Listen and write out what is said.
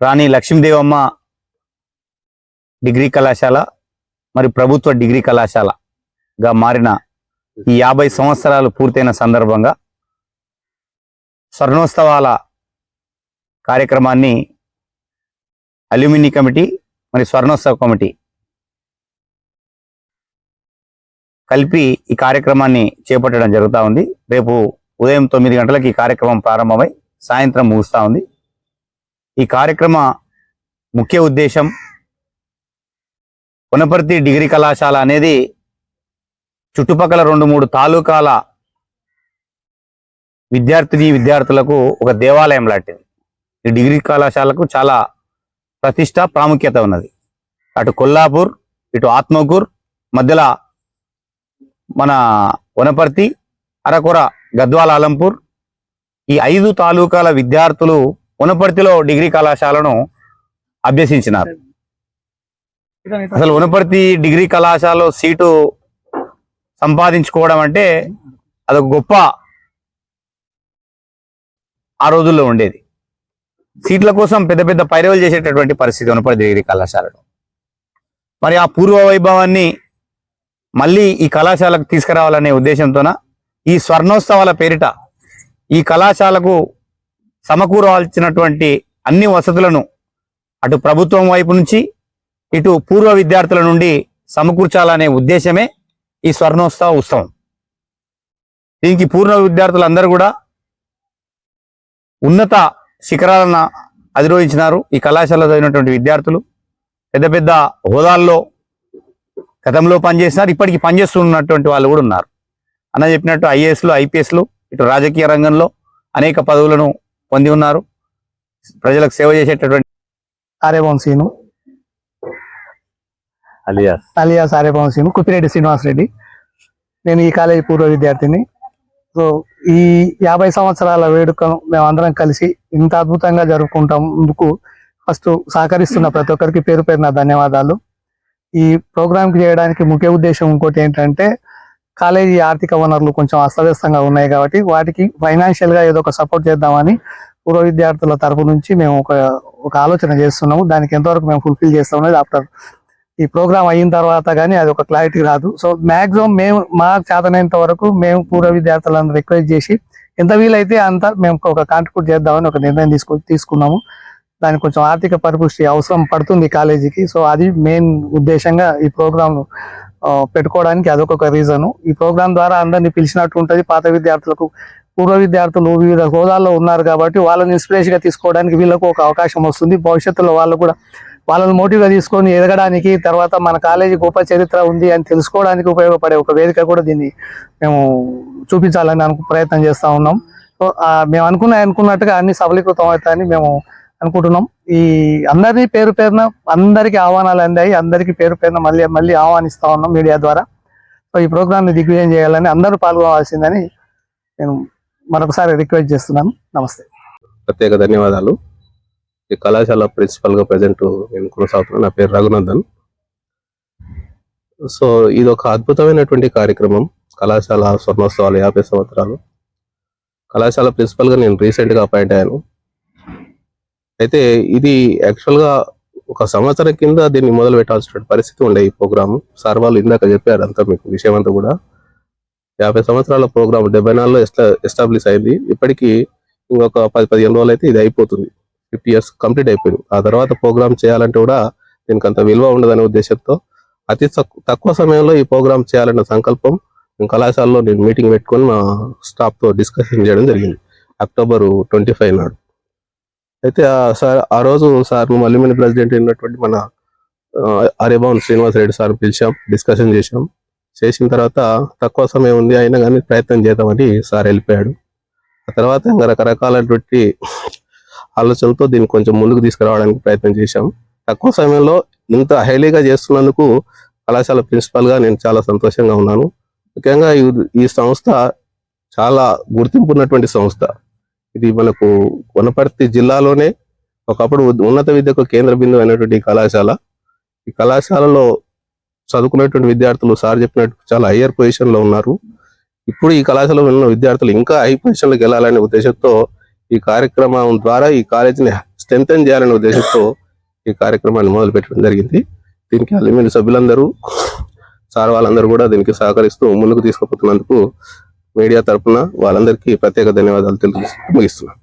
రాణి Lakshmidevamma degree కళాశాల మరి ప్రభుత్వ డిగ్రీ కళాశాలగా మారిన ఈ యాభై సంవత్సరాలు పూర్తయిన సందర్భంగా స్వర్ణోత్సవాల కార్యక్రమాన్ని అల్యూమిని కమిటీ మరి స్వర్ణోత్సవ కమిటీ కలిపి ఈ కార్యక్రమాన్ని చేపట్టడం జరుగుతూ ఉంది. రేపు ఉదయం తొమ్మిది గంటలకు ఈ కార్యక్రమం ప్రారంభమై సాయంత్రం ముగుస్తూ ఉంది. ఈ కార్యక్రమ ముఖ్య ఉద్దేశం వనపర్తి డిగ్రీ కళాశాల అనేది చుట్టుపక్కల రెండు మూడు తాలూకాల విద్యార్థిని విద్యార్థులకు ఒక దేవాలయం లాంటిది. ఈ డిగ్రీ కళాశాలకు చాలా ప్రతిష్ట ప్రాముఖ్యత ఉన్నది. అటు కొల్లాపూర్ ఇటు ఆత్మకూర్ మధ్యలో మన వనపర్తి అరకొర గద్వాల ఆలంపూర్ ఈ ఐదు తాలూకాల విద్యార్థులు ఉనపర్తిలో డిగ్రీ కళాశాలను అభ్యసించినారు. అసలు ఉనపర్తి డిగ్రీ కళాశాలలో సీటు సంపాదించుకోవడం అంటే అదొక గొప్ప ఆ రోజుల్లో ఉండేది. సీట్ల కోసం పెద్ద పెద్ద పైరవలు చేసేటటువంటి పరిస్థితి వనపర్తి డిగ్రీ కళాశాలలో. మరి ఆ పూర్వ వైభవాన్ని మళ్ళీ ఈ కళాశాలకు తీసుకురావాలనే ఉద్దేశంతోన ఈ స్వర్ణోత్సవాల పేరిట ఈ కళాశాలకు సమకూరవలసినటువంటి అన్ని వసతులను అటు ప్రభుత్వం వైపు నుంచి ఇటు పూర్వ విద్యార్థుల నుండి సమకూర్చాలనే ఉద్దేశమే ఈ స్వర్ణోత్సవ ఉత్సవం. దీనికి పూర్వ విద్యార్థులందరూ కూడా ఉన్నత శిఖరాలను అధిరోహించినారు. ఈ కళాశాలలో చదివినటువంటి విద్యార్థులు పెద్ద పెద్ద హోదాల్లో గతంలో పనిచేసినారు. ఇప్పటికి పనిచేస్తున్నటువంటి వాళ్ళు కూడా ఉన్నారు. అన్న చెప్పినట్టు ఐఏఎస్లు ఐపీఎస్లు ఇటు రాజకీయ రంగంలో అనేక పదవులను పొంది ఉన్నారు. ప్రజలకు సేవ చేసేటటువంటి ఆర్యభవన్ సీను. అలియాస్. అలియాస్ ఆర్యభవన్ సీను. కుప్పిరెడ్డి శ్రీనివాస్ రెడ్డి నేను ఈ కాలేజీ పూర్వ విద్యార్థిని. సో ఈ యాభై సంవత్సరాల వేడుకను మేము అందరం కలిసి ఇంత అద్భుతంగా జరుపుకుంటాందుకు ఫస్ట్ సహకరిస్తున్న ప్రతి ఒక్కరికి పేరు పేరున ధన్యవాదాలు. ఈ ప్రోగ్రాంకి చేయడానికి ముఖ్య ఉద్దేశం ఇంకోటి ఏంటంటే కాలేజీ ఆర్థిక వనరులు కొంచెం అస్తవ్యస్తంగా ఉన్నాయి కాబట్టి వాటికి ఫైనాన్షియల్గా ఏదో ఒక సపోర్ట్ చేద్దామని పూర్వ విద్యార్థుల తరపు నుంచి మేము ఒక ఒక ఆలోచన చేస్తున్నాము. దానికి ఎంతవరకు మేము ఫుల్ఫిల్ చేస్తామనేది ఆఫ్టర్ ఈ ప్రోగ్రామ్ అయిన తర్వాత కానీ అది ఒక క్లారిటీ రాదు. సో మాక్సిమం మేము మా చేతనైనంత వరకు మేము పూర్వ విద్యార్థులను రిక్వెస్ట్ చేసి ఎంత వీలైతే అంత మేము ఒక కాంట్రిబ్యూట్ చేద్దామని ఒక నిర్ణయం తీసుకు తీసుకున్నాము. దానికి కొంచెం ఆర్థిక పరిపుష్టి అవసరం పడుతుంది కాలేజీకి. సో అది మెయిన్ ఉద్దేశంగా ఈ ప్రోగ్రామ్ పెట్టుకోవడానికి అదొక రీజను ఈ ప్రోగ్రాం ద్వారా అందరినీ పిలిచినట్టు ఉంటుంది. పాత విద్యార్థులకు పూర్వ విద్యార్థులు వివిధ హోదాల్లో ఉన్నారు కాబట్టి వాళ్ళని ఇన్స్పిరేషన్గా తీసుకోవడానికి వీళ్ళకు ఒక అవకాశం వస్తుంది. భవిష్యత్తులో వాళ్ళు కూడా వాళ్ళని మోటివ్గా తీసుకొని ఎదగడానికి తర్వాత మన కాలేజీ గొప్ప చరిత్ర ఉంది అని తెలుసుకోవడానికి ఉపయోగపడే ఒక వేదిక కూడా దీన్ని మేము చూపించాలని అనుకు ప్రయత్నం చేస్తూ ఉన్నాం. సో మేము అనుకున్న అనుకున్నట్టుగా అన్ని సఫలీకృతం అవుతాయని మేము అనుకుంటున్నాం. ఈ అందరినీ పేరు పేరున అందరికీ ఆహ్వానాలు అందాయి అందరికీ పేరు పేరున మళ్ళీ మళ్ళీ ఆహ్వానిస్తా ఉన్నాం మీడియా ద్వారా. సో ఈ ప్రోగ్రామ్ని దిగ్విజయం చేయాలని అందరూ పాల్గొనవలసిందని నేను మరొకసారి రిక్వెస్ట్ చేస్తున్నాను. నమస్తే. ప్రత్యేక ధన్యవాదాలు. ఈ కళాశాల ప్రిన్సిపల్గా ప్రజెంట్ నేను కొనసాగుతున్నాను నా పేరు రఘునందన్. సో ఇది ఒక అద్భుతమైనటువంటి కార్యక్రమం. కళాశాల స్వర్ణోత్సవాలు యాభై సంవత్సరాలు. కళాశాల ప్రిన్సిపల్గా నేను రీసెంట్గా అపాయింట్ అయ్యాను. అయితే ఇది యాక్చువల్గా ఒక సంవత్సరం కింద దీన్ని మొదలు పెట్టాల్సిన పరిస్థితి ఉండే ఈ ప్రోగ్రామ్. సార్ వాళ్ళు ఇందాక చెప్పారు అంతా మీకు విషయం అంతా కూడా. యాభై సంవత్సరాల ప్రోగ్రామ్ డెబ్బై నాలుగులో ఎస్టాబ్లిష్ అయింది. ఇప్పటికీ ఇంకొక పది పదిహేను రోజులు అయితే ఇది అయిపోతుంది. ఫిఫ్టీ ఇయర్స్ కంప్లీట్ అయిపోయింది. ఆ తర్వాత ప్రోగ్రామ్ చేయాలంటే కూడా దీనికి అంత విలువ ఉండదనే ఉద్దేశంతో అతి తక్కువ సమయంలో ఈ ప్రోగ్రామ్ చేయాలన్న సంకల్పం మేము కళాశాలలో నేను మీటింగ్ పెట్టుకొని మా స్టాఫ్తో డిస్కషన్ చేయడం జరిగింది. అక్టోబర్ ట్వంటీ ఫైవ్ నాడు. అయితే ఆ సార్ ఆ రోజు సార్ మల్లిమని ప్రెసిడెంట్ ఉన్నటువంటి మన ఆ, శ్రీనివాస్ రెడ్డి సార్ పిలిచాం డిస్కషన్ చేశాం. చేసిన తర్వాత తక్కువ సమయం ఉంది అయినా కానీ ప్రయత్నం చేద్దామని సార్ వెళ్ళిపోయాడు. ఆ తర్వాత ఇంకా రకరకాలటువంటి ఆలోచనలతో దీన్ని కొంచెం ముందుకు తీసుకురావడానికి ప్రయత్నం చేశాం. తక్కువ సమయంలో ఇంత హైలీగా చేస్తున్నందుకు కళాశాల ప్రిన్సిపాల్గా నేను చాలా సంతోషంగా ఉన్నాను. ముఖ్యంగా ఈ సంస్థ చాలా గుర్తింపు ఉన్నటువంటి సంస్థ. ఇది మనకు వనపర్తి జిల్లాలోనే ఒకప్పుడు ఉన్నత విద్యకు కేంద్ర బిందువు అయినటువంటి కళాశాల. ఈ కళాశాలలో చదువుకునేటువంటి విద్యార్థులు సార్ చెప్పినట్టు చాలా హయ్యర్ పొజిషన్లో ఉన్నారు. ఇప్పుడు ఈ కళాశాలలో ఉన్న విద్యార్థులు ఇంకా హై పొజిషన్లోకి వెళ్ళాలనే ఉద్దేశంతో ఈ కార్యక్రమం ద్వారా ఈ కాలేజీని స్ట్రెంగ్ చేయాలనే ఉద్దేశంతో ఈ కార్యక్రమాన్ని మొదలు పెట్టడం జరిగింది. దీనికి అల్లిమిడి సభ్యులందరూ సార్ వాళ్ళందరూ కూడా దీనికి సహకరిస్తూ ముందుకు తీసుకుపోతున్నందుకు మీడియా తరఫున వాళ్ళందరికీ ప్రత్యేక ధన్యవాదాలు తెలియజేస్తూ ముగిస్తున్నాను.